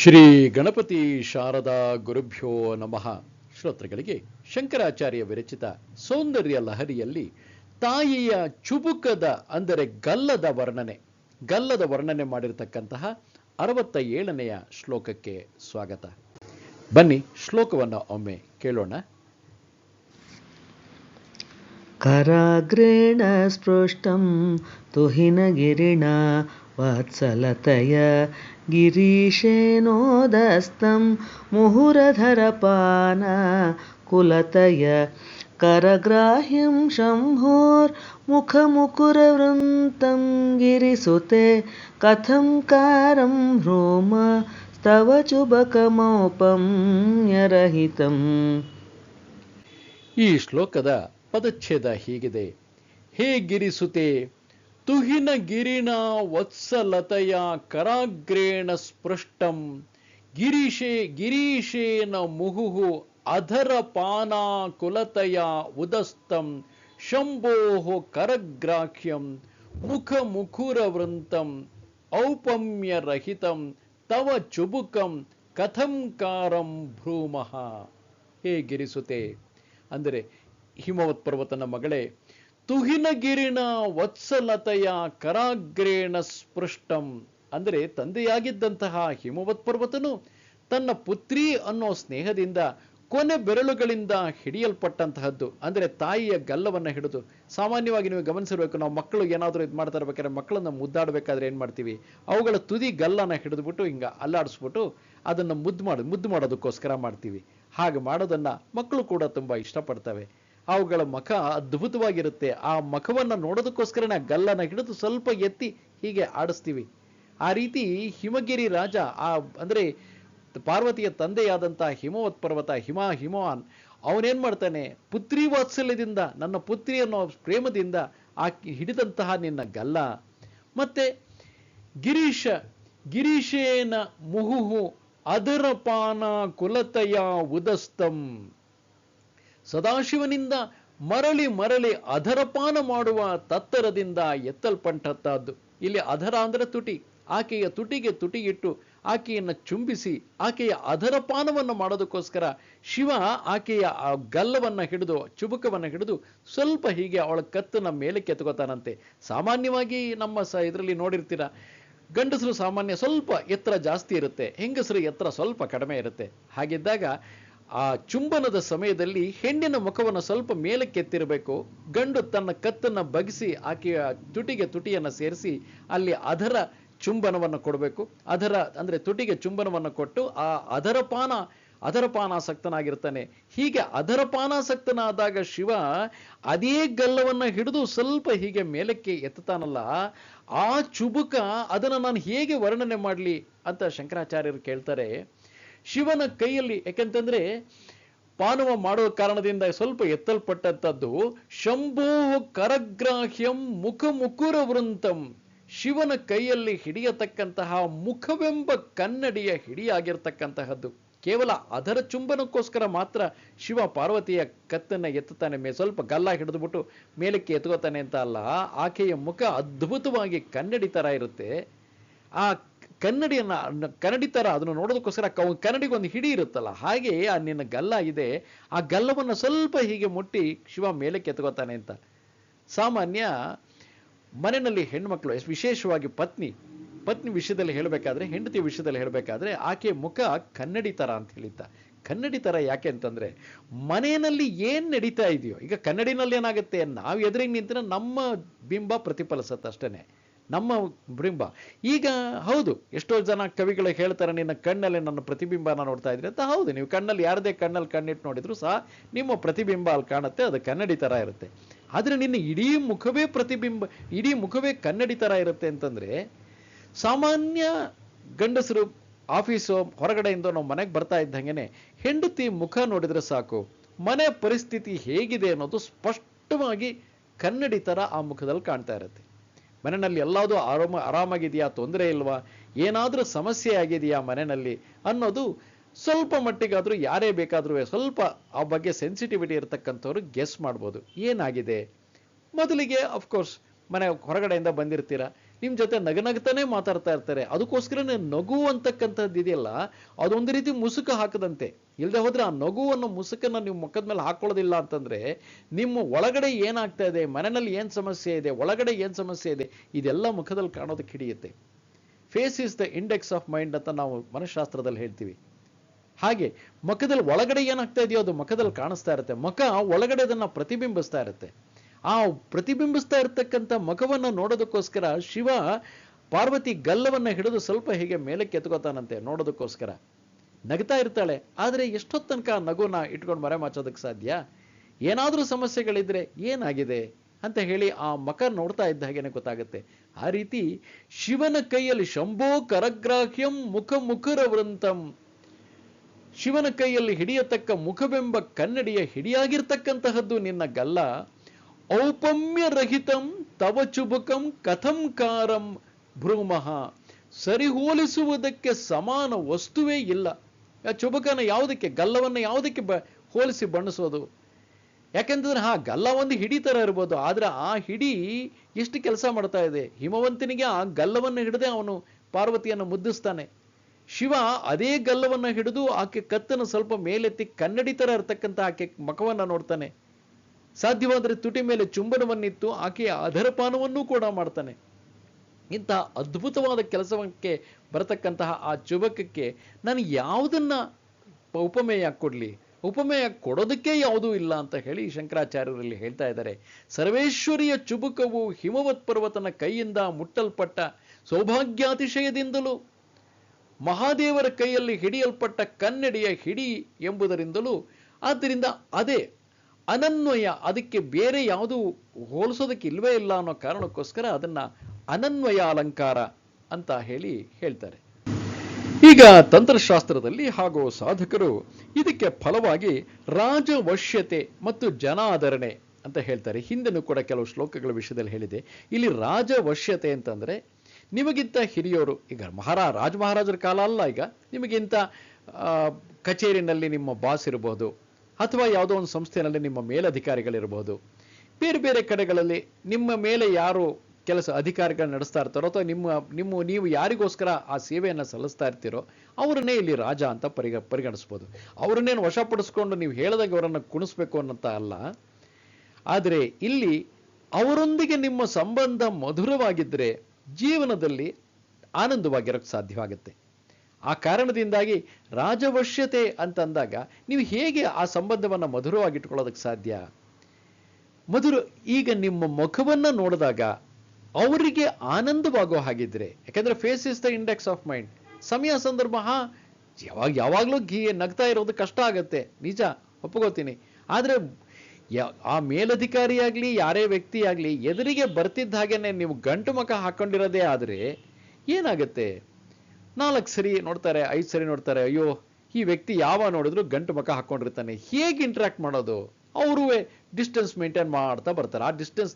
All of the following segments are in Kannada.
ಶ್ರೀ ಗಣಪತಿ ಶಾರದಾ ಗುರುಭ್ಯೋ ನಮಃ. ಶ್ರೋತೃಗಳಿಗೆ ಶಂಕರಾಚಾರ್ಯ ವಿರಚಿತ ಸೌಂದರ್ಯ ಲಹರಿಯಲ್ಲಿ ತಾಯಿಯ ಚುಬುಕದ, ಅಂದರೆ ಗಲ್ಲದ ವರ್ಣನೆ ಗಲ್ಲದ ವರ್ಣನೆ ಮಾಡಿರತಕ್ಕಂತಹ ಅರವತ್ತ ಏಳನೆಯ ಶ್ಲೋಕಕ್ಕೆ ಸ್ವಾಗತ. ಬನ್ನಿ, ಶ್ಲೋಕವನ್ನು ಒಮ್ಮೆ ಕೇಳೋಣ. ಕರಾಗ್ರೇಣ ಸ್ಪೃಷ್ಟಂ, ತುಹಿನಗಿರಿಣ वत्सलतय गिरीशेनोदस्तं मुहुरधरपान कुलतय करग्राह्यं शम्भोर्मुखमुकुरवृन्तं गिरिसुते कथं कारं भ्रूम स्तव चुबकमौपम्यरहितम् ಈ ಶ್ಲೋಕದ ಪದಚ್ಛೇದ ಹೀಗಿದೆ ಹೇ ಗಿರಿಸುತೆ ತುಹಿನ ಗಿರಿನ ವತ್ಸಲತೆಯ ಕರಾಗ್ರೇಣ ಸ್ಪೃಷ್ಟಂ. ಗಿರೀಶೇ, ಗಿರೀಶೇನ ಮುಹುಹು ಅಧರ ಪಾನಾ ಕುಲತೆಯ ಉದಸ್ತಂ. ಶಂಭೋ ಕರಗ್ರಾಹ್ಯಂ ಮುಖ ಮುಖುರ ವೃಂತಂ ಔಪಮ್ಯರಹಿತಂ ತವ ಚುಬುಕಂ ಕಥಂಕಾರಂ ಭ್ರೂಮಃ. ಹೇ ಗಿರಿಸುತೆ, ಅಂದರೆ ಹಿಮವತ್ ಪರ್ವತನ ಮಗಳೇ ತುಹಿನಗಿರಿನ ವತ್ಸಲತೆಯ ಕರಾಗ್ರೇಣ ಸ್ಪೃಷ್ಟಂ. ಅಂದರೆ ತಂದೆಯಾಗಿದ್ದಂತಹ ಹಿಮವತ್ ಪರ್ವತನು ತನ್ನ ಪುತ್ರಿ ಅನ್ನೋ ಸ್ನೇಹದಿಂದ ಕೊನೆ ಬೆರಳುಗಳಿಂದ ಹಿಡಿಯಲ್ಪಟ್ಟಂತಹದ್ದು. ಅಂದರೆ ತಾಯಿಯ ಗಲ್ಲವನ್ನು ಹಿಡಿದು ಸಾಮಾನ್ಯವಾಗಿ ನೀವು ಗಮನಿಸಿರಬೇಕು, ನಾವು ಮಕ್ಕಳು ಏನಾದರೂ ಇದು ಮಾಡ್ತಾ ಇರ್ಬೇಕಾದ್ರೆ ಮಕ್ಕಳನ್ನು ಮುದ್ದಾಡಬೇಕಾದ್ರೆ ಏನು ಮಾಡ್ತೀವಿ? ಅವುಗಳ ತುದಿ ಗಲ್ಲನ ಹಿಡಿದ್ಬಿಟ್ಟು ಹಿಂಗೆ ಅಲ್ಲಾಡಿಸ್ಬಿಟ್ಟು ಅದನ್ನು ಮುದ್ದು ಮಾಡಿ, ಮುದ್ದು ಮಾಡೋದಕ್ಕೋಸ್ಕರ ಮಾಡ್ತೀವಿ. ಹಾಗೆ ಮಾಡೋದನ್ನು ಮಕ್ಕಳು ಕೂಡ ತುಂಬ ಇಷ್ಟಪಡ್ತವೆ. ಅವುಗಳ ಮುಖ ಅದ್ಭುತವಾಗಿರುತ್ತೆ. ಆ ಮುಖವನ್ನು ನೋಡೋದಕ್ಕೋಸ್ಕರನೇ ಗಲ್ಲನ ಹಿಡಿದು ಸ್ವಲ್ಪ ಎತ್ತಿ ಹೀಗೆ ಆಡಿಸ್ತೀವಿ. ಆ ರೀತಿ ಹಿಮಗಿರಿ ರಾಜ, ಆ ಅಂದರೆ ಪಾರ್ವತಿಯ ತಂದೆಯಾದಂಥ ಹಿಮವತ್ ಪರ್ವತ, ಹಿಮ ಹಿಮವಾನ್, ಅವನೇನು ಮಾಡ್ತಾನೆ? ಪುತ್ರಿ ವಾತ್ಸಲ್ಯದಿಂದ, ನನ್ನ ಪುತ್ರಿ ಅನ್ನೋ ಪ್ರೇಮದಿಂದ ಆ ಹಿಡಿದಂತಹ ನಿನ್ನ ಗಲ್ಲ. ಮತ್ತೆ ಗಿರೀಶ, ಗಿರೀಶೇನ ಮುಹುಹು ಅದರಪಾನ ಕುಲತಯ ಉದಸ್ತಂ. ಸದಾಶಿವನಿಂದ ಮರಳಿ ಮರಳಿ ಅಧರಪಾನ ಮಾಡುವ ತತ್ತರದಿಂದ ಎತ್ತಲ್ಪಂಟದ್ದು ಇಲ್ಲಿ ಅಧರ ಅಂದ್ರೆ ತುಟಿ. ಆಕೆಯ ತುಟಿಗೆ ತುಟಿಗಿಟ್ಟು ಆಕೆಯನ್ನು ಚುಂಬಿಸಿ ಆಕೆಯ ಅಧರಪಾನವನ್ನು ಮಾಡೋದಕ್ಕೋಸ್ಕರ ಶಿವ ಆಕೆಯ ಆ ಗಲ್ಲವನ್ನ ಹಿಡಿದು, ಚುಬುಕವನ್ನು ಹಿಡಿದು ಸ್ವಲ್ಪ ಹೀಗೆ ಅವಳ ಕತ್ತನ ಮೇಲೆ ಕೆತ್ಕೋತಾನಂತೆ ಸಾಮಾನ್ಯವಾಗಿ ನಮ್ಮ ಸ ಇದರಲ್ಲಿ ನೋಡಿರ್ತೀರ, ಗಂಡಸರು ಸಾಮಾನ್ಯ ಸ್ವಲ್ಪ ಎತ್ತರ ಜಾಸ್ತಿ ಇರುತ್ತೆ, ಹೆಂಗಸರು ಎತ್ತರ ಸ್ವಲ್ಪ ಕಡಿಮೆ ಇರುತ್ತೆ. ಹಾಗಿದ್ದಾಗ ಆ ಚುಂಬನದ ಸಮಯದಲ್ಲಿ ಹೆಣ್ಣಿನ ಮುಖವನ್ನು ಸ್ವಲ್ಪ ಮೇಲಕ್ಕೆ ಎತ್ತಿರಬೇಕು ಗಂಡು ತನ್ನ ಕತ್ತನ್ನ ಬಗಿಸಿ ಆಕೆಯ ತುಟಿಗೆ ತುಟಿಯನ್ನು ಸೇರಿಸಿ ಅಲ್ಲಿ ಅದರ ಚುಂಬನವನ್ನು ಕೊಡಬೇಕು. ಅದರ ಅಂದ್ರೆ ತುಟಿಗೆ ಚುಂಬನವನ್ನು ಕೊಟ್ಟು ಆ ಅದರ ಪಾನ, ಅದರ ಪಾನಾಸಕ್ತನಾಗಿರ್ತಾನೆ. ಹೀಗೆ ಅದರ ಪಾನಾಸಕ್ತನಾದಾಗ ಶಿವ ಅದೇ ಗಲ್ಲವನ್ನ ಹಿಡಿದು ಸ್ವಲ್ಪ ಹೀಗೆ ಮೇಲಕ್ಕೆ ಎತ್ತತಾನಲ್ಲ ಆ ಚುಬುಕ ಅದನ್ನ ನಾನು ಹೇಗೆ ವರ್ಣನೆ ಮಾಡಲಿ ಅಂತ ಶಂಕರಾಚಾರ್ಯರು ಕೇಳ್ತಾರೆ. ಶಿವನ ಕೈಯಲ್ಲಿ ಯಾಕೆಂತಂದ್ರೆ ಪಾನವ ಮಾಡುವ ಕಾರಣದಿಂದ ಸ್ವಲ್ಪ ಎತ್ತಲ್ಪಟ್ಟಂಥದ್ದು, ಶಂಭೋ ಕರಗ್ರಾಹ್ಯಂ ಮುಖ ಮುಕುರ ವೃಂತಂ. ಶಿವನ ಕೈಯಲ್ಲಿ ಹಿಡಿಯತಕ್ಕಂತಹ ಮುಖವೆಂಬ ಕನ್ನಡಿಯ ಹಿಡಿಯಾಗಿರ್ತಕ್ಕಂತಹದ್ದು. ಕೇವಲ ಅದರ ಚುಂಬನಕ್ಕೋಸ್ಕರ ಮಾತ್ರ ಶಿವ ಪಾರ್ವತಿಯ ಕತ್ತನ್ನ ಎತ್ತುತ್ತಾನೆ. ಮೇ ಸ್ವಲ್ಪ ಗಲ್ಲ ಹಿಡಿದ್ಬಿಟ್ಟು ಮೇಲಕ್ಕೆ ಎತ್ಕೋತಾನೆ ಅಂತ ಅಲ್ಲ, ಆಕೆಯ ಮುಖ ಅದ್ಭುತವಾಗಿ ಕನ್ನಡಿ ತರ ಇರುತ್ತೆ. ಆ ಕನ್ನಡಿಯನ್ನ ಕನ್ನಡಿ ತರ ಅದನ್ನು ನೋಡೋದಕ್ಕೋಸ್ಕರ ಕನ್ನಡಿಗೆ ಒಂದು ಹಿಡಿ ಇರುತ್ತಲ್ಲ, ಹಾಗೆ ಆ ನಿನ್ನ ಗಲ್ಲ ಇದೆ, ಆ ಗಲ್ಲವನ್ನು ಸ್ವಲ್ಪ ಹೀಗೆ ಮುಟ್ಟಿ ಶಿವ ಮೇಲೆ ಕೆತ್ಕೋತಾನೆ ಅಂತ. ಸಾಮಾನ್ಯ ಮನೆಯಲ್ಲಿ ಹೆಣ್ಮಕ್ಳು, ವಿಶೇಷವಾಗಿ ಪತ್ನಿ ಪತ್ನಿ ವಿಷಯದಲ್ಲಿ ಹೇಳಬೇಕಾದ್ರೆ, ಹೆಂಡತಿ ವಿಷಯದಲ್ಲಿ ಹೇಳಬೇಕಾದ್ರೆ, ಆಕೆ ಮುಖ ಕನ್ನಡಿ ಥರ ಅಂತ ಹೇಳಿದ್ದ. ಕನ್ನಡಿ ಥರ ಯಾಕೆ ಅಂತಂದ್ರೆ, ಮನೆಯಲ್ಲಿ ಏನು ನಡೀತಾ ಇದೆಯೋ, ಈಗ ಕನ್ನಡಿನಲ್ಲಿ ಏನಾಗುತ್ತೆ, ನಾವು ಎದುರಿಗೆ ನಿಂತರೆ ನಮ್ಮ ಬಿಂಬ ಪ್ರತಿಫಲಿಸತ್ತೆ ಅಷ್ಟೇನೆ. ನಮ್ಮ ಬಿಂಬ. ಈಗ ಹೌದು, ಎಷ್ಟೋ ಜನ ಕವಿಗಳು ಹೇಳ್ತಾರೆ, ನಿನ್ನ ಕಣ್ಣಲ್ಲಿ ನನ್ನ ಪ್ರತಿಬಿಂಬನ ನೋಡ್ತಾ ಇದ್ರೆ ಅಂತ. ಹೌದು, ನೀವು ಕಣ್ಣಲ್ಲಿ ಯಾರದೇ ಕಣ್ಣಲ್ಲಿ ಕಣ್ಣಿಟ್ಟು ನೋಡಿದ್ರು ಸಹ ನಿಮ್ಮ ಪ್ರತಿಬಿಂಬ ಅಲ್ಲಿ ಕಾಣುತ್ತೆ, ಅದು ಕನ್ನಡಿ ತರ ಇರುತ್ತೆ. ಆದ್ರೆ ನಿನ್ನ ಇಡೀ ಮುಖವೇ ಪ್ರತಿಬಿಂಬ, ಇಡೀ ಮುಖವೇ ಕನ್ನಡಿ ತರ ಇರುತ್ತೆ ಅಂತಂದ್ರೆ, ಸಾಮಾನ್ಯ ಗಂಡಸರು ಆಫೀಸು, ಹೊರಗಡೆಯಿಂದ ನಾವು ಮನೆಗೆ ಬರ್ತಾ ಇದ್ದಂಗೆ ಹೆಂಡತಿ ಮುಖ ನೋಡಿದ್ರೆ ಸಾಕು. ಮನೆ ಪರಿಸ್ಥಿತಿ ಹೇಗಿದೆ ಅನ್ನೋದು ಸ್ಪಷ್ಟವಾಗಿ ಕನ್ನಡಿ ತರ ಆ ಮುಖದಲ್ಲಿ ಕಾಣ್ತಾ ಇರುತ್ತೆ. ಮನೆಯಲ್ಲಿ ಎಲ್ಲಾದರೂ ಆರಾಮ, ಆರಾಮಾಗಿದೆಯಾ, ತೊಂದರೆ ಇಲ್ವಾ? ಏನಾದರೂ ಸಮಸ್ಯೆ ಆಗಿದೆಯಾ ಮನೆಯಲ್ಲಿ ಅನ್ನೋದು ಸ್ವಲ್ಪ ಮಟ್ಟಿಗಾದರೂ ಯಾರೇ ಬೇಕಾದರೂ ಸ್ವಲ್ಪ ಆ ಬಗ್ಗೆ ಸೆನ್ಸಿಟಿವಿಟಿ ಇರತಕ್ಕಂಥವ್ರು ಗೆಸ್ ಮಾಡ್ಬೋದು. ಏನಾಗಿದೆ? ಮೊದಲಿಗೆ ಅಫ್ಕೋರ್ಸ್ ಮನೆ ಹೊರಗಡೆಯಿಂದ ಬಂದಿರ್ತೀರ? ನಿಮ್ ಜೊತೆ ನಗನಗ್ತಾನೆ ಮಾತಾಡ್ತಾ ಇರ್ತಾರೆ. ಅದಕ್ಕೋಸ್ಕರನೇ ನಗು ಅಂತಕ್ಕಂಥದ್ದು ಇದೆಯಲ್ಲ, ಅದೊಂದು ರೀತಿ ಮುಸುಕು ಹಾಕದಂತೆ. ಇಲ್ಲದೆ ಹೋದ್ರೆ ಆ ನಗು ಅನ್ನೋ ಮುಸುಕನ್ನ ನೀವು ಮುಖದ ಮೇಲೆ ಹಾಕೊಳ್ಳೋದಿಲ್ಲ ಅಂತಂದ್ರೆ, ನಿಮ್ಮ ಒಳಗಡೆ ಏನಾಗ್ತಾ ಇದೆ, ಮನೆಯಲ್ಲಿ ಏನು ಸಮಸ್ಯೆ ಇದೆ, ಒಳಗಡೆ ಏನು ಸಮಸ್ಯೆ ಇದೆ, ಇದೆಲ್ಲ ಮುಖದಲ್ಲಿ ಕಾಣೋದಕ್ಕೆ ಹಿಡಿಯುತ್ತೆ. Face is the index of mind ಅಂತ ನಾವು ಮನಃಶಾಸ್ತ್ರದಲ್ಲಿ ಹೇಳ್ತೀವಿ. ಹಾಗೆ, ಮುಖದಲ್ಲಿ ಒಳಗಡೆ ಏನಾಗ್ತಾ ಇದೆಯೋ ಅದು ಮುಖದಲ್ಲಿ ಕಾಣಿಸ್ತಾ ಇರುತ್ತೆ. ಮುಖ ಒಳಗಡೆ ಅದನ್ನು ಪ್ರತಿಬಿಂಬಿಸ್ತಾ ಇರುತ್ತೆ. ಆ ಪ್ರತಿಬಿಂಬಿಸ್ತಾ ಇರ್ತಕ್ಕಂಥ ಮುಖವನ್ನು ನೋಡೋದಕ್ಕೋಸ್ಕರ ಶಿವ ಪಾರ್ವತಿ ಗಲ್ಲವನ್ನ ಹಿಡಿದು ಸ್ವಲ್ಪ ಹೀಗೆ ಮೇಲಕ್ಕೆ ಎತ್ಕೋತಾನಂತೆ ನೋಡೋದಕ್ಕೋಸ್ಕರ. ನಗ್ತಾ ಇರ್ತಾಳೆ. ಆದ್ರೆ ಎಷ್ಟೊತ್ತು ತನಕ ನಗುನ ಇಟ್ಕೊಂಡು ಮರೆ ಮಾಚೋದಕ್ಕೆ ಸಾಧ್ಯ? ಏನಾದರೂ ಸಮಸ್ಯೆಗಳಿದ್ರೆ ಏನಾಗಿದೆ? ಅಂತ ಹೇಳಿ ಆ ಮಕ ನೋಡ್ತಾ ಇದ್ದ ಹಾಗೇನೆ ಗೊತ್ತಾಗುತ್ತೆ. ಆ ರೀತಿ ಶಿವನ ಕೈಯಲ್ಲಿ ಶಂಭೋ ಕರಗ್ರಾಹ್ಯಂ ಮುಖ ಮುಖರ ವೃಂತಂ ಶಿವನ ಕೈಯಲ್ಲಿ ಹಿಡಿಯತಕ್ಕ ಮುಖವೆಂಬ ಕನ್ನಡಿಯ ಹಿಡಿಯಾಗಿರ್ತಕ್ಕಂತಹದ್ದು ನಿನ್ನ ಗಲ್ಲ. ಔಪಮ್ಯ ರಹಿತಂ ತವ ಚುಬುಕಂ ಕಥಂ ಕಾರಂ ಭ್ರೂಮಃ. ಸರಿಹೋಲಿಸುವುದಕ್ಕೆ ಸಮಾನ ವಸ್ತುವೇ ಇಲ್ಲ. ಚುಬುಕನ ಯಾವುದಕ್ಕೆ, ಗಲ್ಲವನ್ನು ಯಾವುದಕ್ಕೆ ಬ, ಹೋಲಿಸಿ ಬಣ್ಣಿಸೋದು? ಯಾಕೆಂತಂದ್ರೆ ಆ ಗಲ್ಲ ಒಂದು ಹಿಡಿ ಥರ ಇರ್ಬೋದು, ಆದ್ರೆ ಆ ಹಿಡಿ ಎಷ್ಟು ಕೆಲಸ ಮಾಡ್ತಾ ಇದೆ? ಹಿಮವಂತನಿಗೆ ಆ ಗಲ್ಲವನ್ನು ಹಿಡದೆ ಅವನು ಪಾರ್ವತಿಯನ್ನು ಮುದ್ದಿಸ್ತಾನೆ. ಶಿವ ಅದೇ ಗಲ್ಲವನ್ನು ಹಿಡಿದು ಆಕೆ ಕತ್ತನ್ನು ಸ್ವಲ್ಪ ಮೇಲೆತ್ತಿ ಕನ್ನಡಿ ಥರ ಇರತಕ್ಕಂಥ ಆಕೆ ಮಖವನ್ನು ನೋಡ್ತಾನೆ. ಸಾಧ್ಯವಾದರೆ ತುಟಿ ಮೇಲೆ ಚುಂಬನವನ್ನಿತ್ತು, ಆಕೆಯ ಅಧರಪಾನವನ್ನೂ ಕೂಡ ಮಾಡ್ತಾನೆ. ಇಂತಹ ಅದ್ಭುತವಾದ ಕೆಲಸಕ್ಕೆ ಬರತಕ್ಕಂತಹ ಆ ಚುಬಕಕ್ಕೆ ನಾನು ಯಾವುದನ್ನ ಉಪಮೇಯ ಕೊಡಲಿ? ಉಪಮೇಯ ಕೊಡೋದಕ್ಕೆ ಯಾವುದೂ ಇಲ್ಲ ಅಂತ ಹೇಳಿ ಶಂಕರಾಚಾರ್ಯರಲ್ಲಿ ಹೇಳ್ತಾ ಇದ್ದಾರೆ. ಸರ್ವೇಶ್ವರಿಯ ಚುಬುಕವು ಹಿಮವತ್ ಪರ್ವತನ ಕೈಯಿಂದ ಮುಟ್ಟಲ್ಪಟ್ಟ ಸೌಭಾಗ್ಯಾತಿಶಯದಿಂದಲೂ, ಮಹಾದೇವರ ಕೈಯಲ್ಲಿ ಹಿಡಿಯಲ್ಪಟ್ಟ ಕನ್ನಡಿಯ ಹಿಡಿ ಎಂಬುದರಿಂದಲೂ, ಆದ್ದರಿಂದ ಅದೇ ಅನನ್ವಯ, ಅದಕ್ಕೆ ಬೇರೆ ಯಾವುದು ಹೋಲಿಸೋದಕ್ಕೆ ಇಲ್ವೇ ಇಲ್ಲ ಅನ್ನೋ ಕಾರಣಕ್ಕೋಸ್ಕರ ಅದನ್ನ ಅನನ್ವಯ ಅಲಂಕಾರ ಅಂತ ಹೇಳಿ ಹೇಳ್ತಾರೆ. ಈಗ ತಂತ್ರಶಾಸ್ತ್ರದಲ್ಲಿ ಹಾಗೂ ಸಾಧಕರು ಇದಕ್ಕೆ ಫಲವಾಗಿ ರಾಜವಶ್ಯತೆ ಮತ್ತು ಜನಾದರಣೆ ಅಂತ ಹೇಳ್ತಾರೆ. ಹಿಂದೆನೂ ಕೂಡ ಕೆಲವು ಶ್ಲೋಕಗಳ ವಿಷಯದಲ್ಲಿ ಹೇಳಿದೆ. ಇಲ್ಲಿ ರಾಜವಶ್ಯತೆ ಅಂತಂದ್ರೆ ನಿಮಗಿಂತ ಹಿರಿಯವರು ಈಗ ಮಹಾರಾ ರಾಜ ಮಹಾರಾಜರ ಕಾಲ ಅಲ್ಲ ಈಗ. ನಿಮಗಿಂತ ಕಚೇರಿನಲ್ಲಿ ನಿಮ್ಮ ಬಾಸ್ ಇರಬಹುದು ಅಥವಾ ಯಾವುದೋ ಒಂದು ಸಂಸ್ಥೆಯಲ್ಲಿ ನಿಮ್ಮ ಮೇಲಧಿಕಾರಿಗಳಿರಬಹುದು ಬೇರೆ ಬೇರೆ ಕಡೆಗಳಲ್ಲಿ ನಿಮ್ಮ ಮೇಲೆ ಯಾರು ಕೆಲಸ ಅಧಿಕಾರಿಗಳು ನಡೆಸ್ತಾ ಇರ್ತಾರೋ ಅಥವಾ ನಿಮ್ಮ ನಿಮ್ಮ, ನೀವು ಯಾರಿಗೋಸ್ಕರ ಆ ಸೇವೆಯನ್ನು ಸಲ್ಲಿಸ್ತಾ ಇರ್ತೀರೋ ಅವರನ್ನೇ ಇಲ್ಲಿ ರಾಜ ಅಂತ ಪರಿಗ, ಪರಿಗಣಿಸ್ಬೋದು. ಅವರನ್ನೇನು ವಶಪಡಿಸ್ಕೊಂಡು ನೀವು ಹೇಳಿದಾಗ ಅವರನ್ನು ಕುಣಿಸ್ಬೇಕು ಅನ್ನಂತ ಅಲ್ಲ. ಆದರೆ ಇಲ್ಲಿ ಅವರೊಂದಿಗೆ ನಿಮ್ಮ ಸಂಬಂಧ ಮಧುರವಾಗಿದ್ದರೆ ಜೀವನದಲ್ಲಿ ಆನಂದವಾಗಿರೋಕ್ಕೆ ಸಾಧ್ಯವಾಗುತ್ತೆ. ಆ ಕಾರಣದಿಂದಾಗಿ ರಾಜವಶ್ಯತೆ ಅಂತಂದಾಗ ನೀವು ಹೇಗೆ ಆ ಸಂಬಂಧವನ್ನು ಮಧುರವಾಗಿಟ್ಕೊಳ್ಳೋದಕ್ಕೆ ಸಾಧ್ಯ? ಮಧುರು, ಈಗ ನಿಮ್ಮ ಮುಖವನ್ನ ನೋಡಿದಾಗ ಅವರಿಗೆ ಆನಂದವಾಗೋ ಹಾಗಿದ್ರೆ, ಯಾಕಂದ್ರೆ face is the index of mind ಸಮಯ, ಸಂದರ್ಭ, ಹಾ, ಯಾವಾಗ, ಯಾವಾಗಲೂ ಗೀ ನಗ್ತಾ ಇರೋದು ಕಷ್ಟ ಆಗತ್ತೆ. ನಿಜ ಒಪ್ಪಗೋತೀನಿ ಆದರೆ ಆ ಮೇಲಧಿಕಾರಿಯಾಗಲಿ ಯಾರೇ ವ್ಯಕ್ತಿ ಆಗ್ಲಿ, ಎದುರಿಗೆ ಬರ್ತಿದ್ದ ಹಾಗೇನೆ ನೀವು ಗಂಟು ಮುಖ ಹಾಕೊಂಡಿರೋದೇ ಆದ್ರೆ ಏನಾಗುತ್ತೆ? ನಾಲ್ಕು ಸರಿ ನೋಡ್ತಾರೆ, ಐದು ಸರಿ ನೋಡ್ತಾರೆ, ಅಯ್ಯೋ, ಈ ವ್ಯಕ್ತಿ ಯಾವ ನೋಡಿದ್ರು ಗಂಟು ಮಕ ಹಾಕೊಂಡಿರ್ತಾನೆ. ಹೇಗೆ ಇಂಟ್ರಾಕ್ಟ್ ಮಾಡೋದು? ಅವರು ಡಿಸ್ಟೆನ್ಸ್ ಮೇಂಟೈನ್ ಮಾಡ್ತಾ ಬರ್ತಾರೆ. ಆ ಡಿಸ್ಟೆನ್ಸ್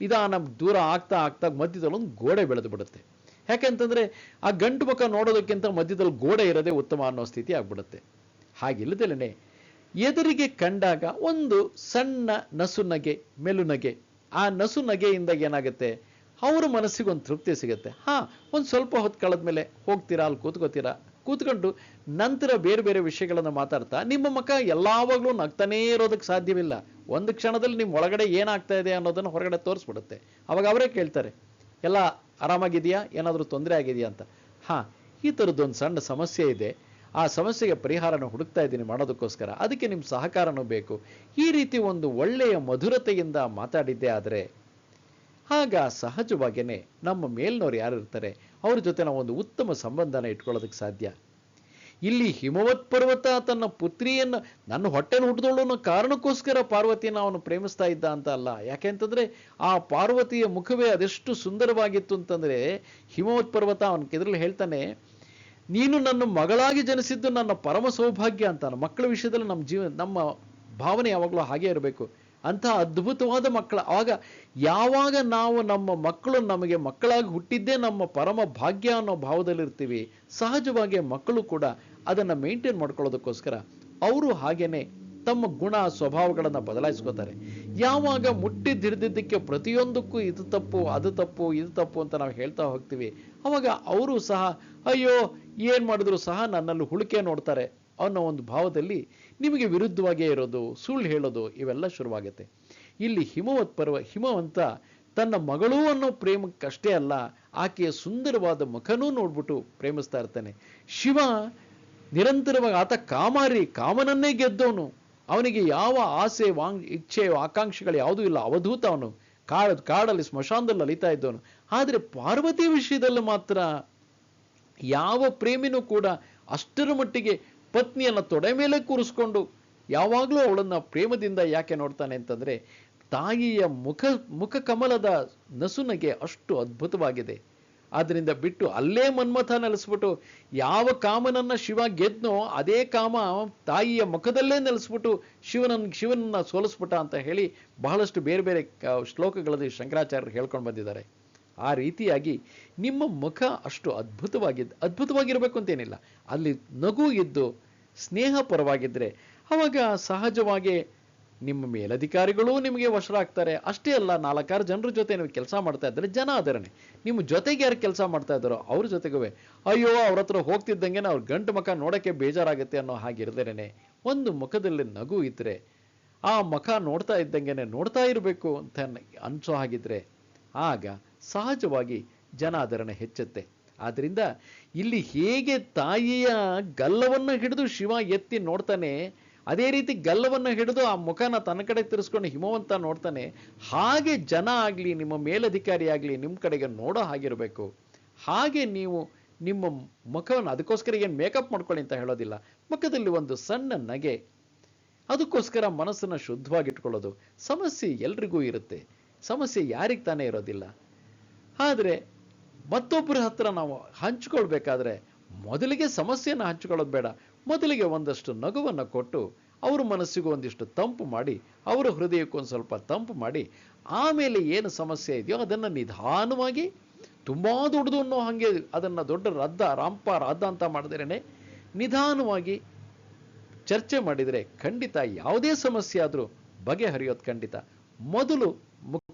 ನಿಧಾನ ದೂರ ಆಗ್ತಾ ಆಗ್ತಾ ಮಧ್ಯದಲ್ಲಿ ಒಂದು ಗೋಡೆ ಬೆಳೆದು ಬಿಡುತ್ತೆ. ಯಾಕೆಂತಂದ್ರೆ ಆ ಗಂಟು ಮುಖ ನೋಡೋದಕ್ಕಿಂತ ಮಧ್ಯದಲ್ಲಿ ಗೋಡೆ ಇರೋದೇ ಉತ್ತಮ ಅನ್ನೋ ಸ್ಥಿತಿ ಆಗ್ಬಿಡುತ್ತೆ. ಹಾಗಿಲ್ಲದಲ್ಲೇ ಎದುರಿಗೆ ಕಂಡಾಗ ಒಂದು ಸಣ್ಣ ನಸು ನಗೆ ಮೆಲುನಗೆ, ಆ ನಸು ನಗೆಯಿಂದ ಏನಾಗುತ್ತೆ? ಅವ್ರ ಮನಸ್ಸಿಗೊಂದು ತೃಪ್ತಿ ಸಿಗುತ್ತೆ. ಹಾ, ಒಂದು ಸ್ವಲ್ಪ ಹೊತ್ತು ಕಳೆದ್ಮೇಲೆ ಹೋಗ್ತೀರಾ, ಅಲ್ಲಿ ಕೂತ್ಕೋತೀರಾ? ಕೂತ್ಕೊಂಡು ನಂತರ ಬೇರೆ ಬೇರೆ ವಿಷಯಗಳನ್ನು ಮಾತಾಡ್ತಾ, ನಿಮ್ಮ ಮುಖ ಎಲ್ಲಾವಾಗ್ಲೂ ನಗ್ತಾನೇ ಇರೋದಕ್ಕೆ ಸಾಧ್ಯವಿಲ್ಲ. ಒಂದು ಕ್ಷಣದಲ್ಲಿ ನಿಮ್ಮ ಒಳಗಡೆ ಏನಾಗ್ತಾ ಇದೆ ಅನ್ನೋದನ್ನು ಹೊರಗಡೆ ತೋರಿಸ್ಬಿಡುತ್ತೆ. ಅವಾಗ ಅವರೇ ಕೇಳ್ತಾರೆ, ಎಲ್ಲ ಆರಾಮಾಗಿದೆಯಾ ಏನಾದರೂ ತೊಂದರೆ ಆಗಿದೆಯಾ ಅಂತ. ಹಾ, ಈ ಥರದ್ದೊಂದು ಸಣ್ಣ ಸಮಸ್ಯೆ ಇದೆ. ಆ ಸಮಸ್ಯೆಗೆ ಪರಿಹಾರನ ಹುಡುಕ್ತಾ ಇದ್ದೀನಿ ಮಾಡೋದಕ್ಕೋಸ್ಕರ. ಅದಕ್ಕೆ ನಿಮ್ಮ ಸಹಕಾರನೂ ಬೇಕು. ಈ ರೀತಿ ಒಂದು ಒಳ್ಳೆಯ ಮಧುರತೆಯಿಂದ ಮಾತಾಡಿದ್ದೇ ಆದರೆ ಆಗ ಸಹಜವಾಗಿಯೇ ನಮ್ಮ ಮೇಲ್ನವ್ರು ಯಾರು ಇರ್ತಾರೆ ಅವ್ರ ಜೊತೆ ನಾವು ಒಂದು ಉತ್ತಮ ಸಂಬಂಧನ ಇಟ್ಕೊಳ್ಳೋದಕ್ಕೆ ಸಾಧ್ಯ. ಇಲ್ಲಿ ಹಿಮವತ್ ಪರ್ವತ ತನ್ನ ಪುತ್ರಿಯನ್ನು ನನ್ನ ಹೊಟ್ಟೆನ ಹುಟ್ಟಿದೋಳು ಕಾರಣಕ್ಕೋಸ್ಕರ ಪಾರ್ವತಿಯನ್ನು ಅವನು ಪ್ರೇಮಿಸ್ತಾ ಇದ್ದ ಅಂತ ಅಲ್ಲ. ಯಾಕೆಂತಂದ್ರೆ ಆ ಪಾರ್ವತಿಯ ಮುಖವೇ ಅದೆಷ್ಟು ಸುಂದರವಾಗಿತ್ತು ಅಂತಂದ್ರೆ ಹಿಮವತ್ ಪರ್ವತ ಅವನ ಕೆದ್ರಲ್ಲಿ ಹೇಳ್ತಾನೆ, ನೀನು ನನ್ನ ಮಗಳಾಗಿ ಜನಿಸಿದ್ದು ನನ್ನ ಪರಮ ಸೌಭಾಗ್ಯ ಅಂತಾನೆ. ಮಕ್ಕಳ ವಿಷಯದಲ್ಲಿ ನಮ್ಮ ಜೀವ, ನಮ್ಮ ಭಾವನೆ ಯಾವಾಗಲೂ ಹಾಗೆ ಇರಬೇಕು. ಅಂತಹ ಅದ್ಭುತವಾದ ಮಕ್ಕಳ ಆವಾಗ ಯಾವಾಗ ನಾವು ನಮ್ಮ ಮಕ್ಕಳು ನಮಗೆ ಮಕ್ಕಳಾಗಿ ಹುಟ್ಟಿದ್ದೇ ನಮ್ಮ ಪರಮ ಭಾಗ್ಯ ಅನ್ನೋ ಭಾವದಲ್ಲಿರ್ತೀವಿ ಸಹಜವಾಗಿ ಮಕ್ಕಳು ಕೂಡ ಅದನ್ನ ಮೇಂಟೈನ್ ಮಾಡ್ಕೊಳ್ಳೋದಕ್ಕೋಸ್ಕರ ಅವರು ಹಾಗೇನೆ ತಮ್ಮ ಗುಣ ಸ್ವಭಾವಗಳನ್ನು ಬದಲಾಯಿಸ್ಕೋತಾರೆ. ಯಾವಾಗ ಮುಟ್ಟಿದ್ದಿಡ್ದಿದ್ದಕ್ಕೆ ಪ್ರತಿಯೊಂದಕ್ಕೂ ಇದು ತಪ್ಪು, ಅದು ತಪ್ಪು, ಇದು ತಪ್ಪು ಅಂತ ನಾವು ಹೇಳ್ತಾ ಹೋಗ್ತೀವಿ, ಅವಾಗ ಅವರು ಸಹ ಅಯ್ಯೋ, ಏನು ಮಾಡಿದ್ರು ಸಹ ನನ್ನಲ್ಲಿ ಹುಳಿಕೆ ನೋಡ್ತಾರೆ ಅನ್ನೋ ಒಂದು ಭಾವದಲ್ಲಿ ನಿಮಗೆ ವಿರುದ್ಧವಾಗೇ ಇರೋದು, ಸುಳ್ಳು ಹೇಳೋದು ಇವೆಲ್ಲ ಶುರುವಾಗುತ್ತೆ ಇಲ್ಲಿ ಹಿಮವತ್ ಪರ್ವ, ಹಿಮವಂತ ತನ್ನ ಮಗಳು ಅನ್ನೋ ಪ್ರೇಮಕ್ಕಷ್ಟೇ ಅಲ್ಲ, ಆಕೆಯ ಸುಂದರವಾದ ಮುಖನೂ ನೋಡ್ಬಿಟ್ಟು ಪ್ರೇಮಿಸ್ತಾ ಇರ್ತಾನೆ. ಶಿವ ನಿರಂತರವಾಗಿ ಆತ ಕಾಮಾರಿ, ಕಾಮನನ್ನೇ ಗೆದ್ದವನು. ಅವನಿಗೆ ಯಾವ ಆಸೆ, ವಾಂಗ್, ಇಚ್ಛೆ, ಆಕಾಂಕ್ಷೆಗಳು ಯಾವುದೂ ಇಲ್ಲ. ಅವಧೂತ ಅವನು. ಕಾಡ ಕಾಡಲ್ಲಿ, ಸ್ಮಶಾನದಲ್ಲಿ ಅಲಿತಾ ಇದ್ದವನು. ಆದರೆ ಪಾರ್ವತಿ ವಿಷಯದಲ್ಲಿ ಮಾತ್ರ ಯಾವ ಪ್ರೇಮಿನೂ ಕೂಡ ಅಷ್ಟರ ಮಟ್ಟಿಗೆ ಪತ್ನಿಯನ್ನ ತೊಡೆ ಮೇಲೆ ಕೂರಿಸ್ಕೊಂಡು ಯಾವಾಗಲೂ ಅವಳನ್ನು ಪ್ರೇಮದಿಂದ ಯಾಕೆ ನೋಡ್ತಾನೆ ಅಂತಂದ್ರೆ ತಾಯಿಯ ಮುಖ ಮುಖ ಕಮಲದ ನಸುನಗೆ ಅಷ್ಟು ಅದ್ಭುತವಾಗಿದೆ. ಆದ್ದರಿಂದ ಬಿಟ್ಟು ಅಲ್ಲೇ ಮನ್ಮಥ ನೆಲೆಸ್ಬಿಟ್ಟು ಯಾವ ಕಾಮನನ್ನ ಶಿವ ಗೆದ್ನೋ ಅದೇ ಕಾಮ ತಾಯಿಯ ಮುಖದಲ್ಲೇ ನೆಲೆಸ್ಬಿಟ್ಟು ಶಿವನನ್ನ ಶಿವನನ್ನ ಸೋಲಿಸ್ಬಿಟ್ಟ ಅಂತ ಹೇಳಿ ಬಹಳಷ್ಟು ಬೇರೆ ಬೇರೆ ಶ್ಲೋಕಗಳಲ್ಲಿ ಶಂಕರಾಚಾರ್ಯರು ಹೇಳ್ಕೊಂಡು ಬಂದಿದ್ದಾರೆ. ಆ ರೀತಿಯಾಗಿ ನಿಮ್ಮ ಮುಖ ಅಷ್ಟು ಅದ್ಭುತವಾಗಿದ್ದು ಅದ್ಭುತವಾಗಿರಬೇಕು ಅಂತೇನಿಲ್ಲ. ಅಲ್ಲಿ ನಗು ಇದ್ದು ಸ್ನೇಹ ಪರವಾಗಿದ್ದರೆ ಅವಾಗ ಸಹಜವಾಗಿ ನಿಮ್ಮ ಮೇಲಧಿಕಾರಿಗಳು ನಿಮಗೆ ವಶರಾಗ್ತಾರೆ. ಅಷ್ಟೇ ಅಲ್ಲ, ನಾಲ್ಕಾರು ಜನರ ಜೊತೆ ನೀವು ಕೆಲಸ ಮಾಡ್ತಾ ಇದ್ದರೆ ಜನ ಆದರಣೆ. ನಿಮ್ಮ ಜೊತೆಗೆ ಯಾರು ಕೆಲಸ ಮಾಡ್ತಾ ಇದ್ದಾರೋ ಅವ್ರ ಜೊತೆಗೂ ಅಯ್ಯೋ, ಅವ್ರ ಹತ್ರ ಹೋಗ್ತಿದ್ದಂಗೆ ಅವ್ರ ಗಂಟು ಮುಖ ನೋಡೋಕ್ಕೆ ಬೇಜಾರಾಗುತ್ತೆ ಅನ್ನೋ ಹಾಗಿರ್ದೇನೆ ಒಂದು ಮುಖದಲ್ಲಿ ನಗು ಇದ್ದರೆ ಆ ಮುಖ ನೋಡ್ತಾ ಇದ್ದಂಗೆ ನೋಡ್ತಾ ಇರಬೇಕು ಅಂತ ಅನ್ಸೋ ಹಾಗಿದ್ರೆ ಆಗ ಸಹಜವಾಗಿ ಜನಾದರಣೆ ಹೆಚ್ಚುತ್ತೆ. ಆದ್ದರಿಂದ ಇಲ್ಲಿ ಹೇಗೆ ತಾಯಿಯ ಗಲ್ಲವನ್ನು ಹಿಡಿದು ಶಿವ ಎತ್ತಿ ನೋಡ್ತಾನೆ, ಅದೇ ರೀತಿ ಗಲ್ಲವನ್ನು ಹಿಡಿದು ಆ ಮುಖನ ತನ್ನ ಕಡೆ ತಿರ್ಸ್ಕೊಂಡು ಹಿಮವಂತ ನೋಡ್ತಾನೆ, ಹಾಗೆ ಜನ ಆಗಲಿ, ನಿಮ್ಮ ಮೇಲಧಿಕಾರಿ ಆಗಲಿ ನಿಮ್ಮ ಕಡೆಗೆ ನೋಡೋ ಹಾಗಿರಬೇಕು. ಹಾಗೆ ನೀವು ನಿಮ್ಮ ಮುಖವನ್ನು ಅದಕ್ಕೋಸ್ಕರ ಏನು ಮೇಕಪ್ ಮಾಡ್ಕೊಳ್ಳಿ ಅಂತ ಹೇಳೋದಿಲ್ಲ. ಮುಖದಲ್ಲಿ ಒಂದು ಸಣ್ಣ ನಗೆ, ಅದಕ್ಕೋಸ್ಕರ ಮನಸ್ಸನ್ನು ಶುದ್ಧವಾಗಿಟ್ಕೊಳ್ಳೋದು. ಸಮಸ್ಯೆ ಎಲ್ರಿಗೂ ಇರುತ್ತೆ. ಸಮಸ್ಯೆ ಯಾರಿಗೆ ತಾನೇ ಇರೋದಿಲ್ಲ. ಆದರೆ ಮತ್ತೊಬ್ಬರ ಹತ್ರ ನಾವು ಹಂಚ್ಕೊಳ್ಬೇಕಾದ್ರೆ ಮೊದಲಿಗೆ ಸಮಸ್ಯೆಯನ್ನು ಹಂಚ್ಕೊಳ್ಳೋದು ಬೇಡ. ಮೊದಲಿಗೆ ಒಂದಷ್ಟು ನಗುವನ್ನು ಕೊಟ್ಟು ಅವ್ರ ಮನಸ್ಸಿಗೂ ಒಂದಿಷ್ಟು ತಂಪು ಮಾಡಿ, ಅವರ ಹೃದಯಕ್ಕೂ ಒಂದು ಸ್ವಲ್ಪ ತಂಪು ಮಾಡಿ, ಆಮೇಲೆ ಏನು ಸಮಸ್ಯೆ ಇದೆಯೋ ಅದನ್ನು ನಿಧಾನವಾಗಿ, ತುಂಬಾ ದೊಡ್ಡದು ಅನ್ನೋ ಹಾಗೆ ಅದನ್ನು ದೊಡ್ಡ ರದ್ದ, ರಾಂಪ, ರದ್ದ ಅಂತ ಮಾಡಿದ್ರೇ ನಿಧಾನವಾಗಿ ಚರ್ಚೆ ಮಾಡಿದರೆ ಖಂಡಿತ ಯಾವುದೇ ಸಮಸ್ಯೆ ಆದರೂ ಬಗೆಹರಿಯೋದು ಖಂಡಿತ. ಮೊದಲು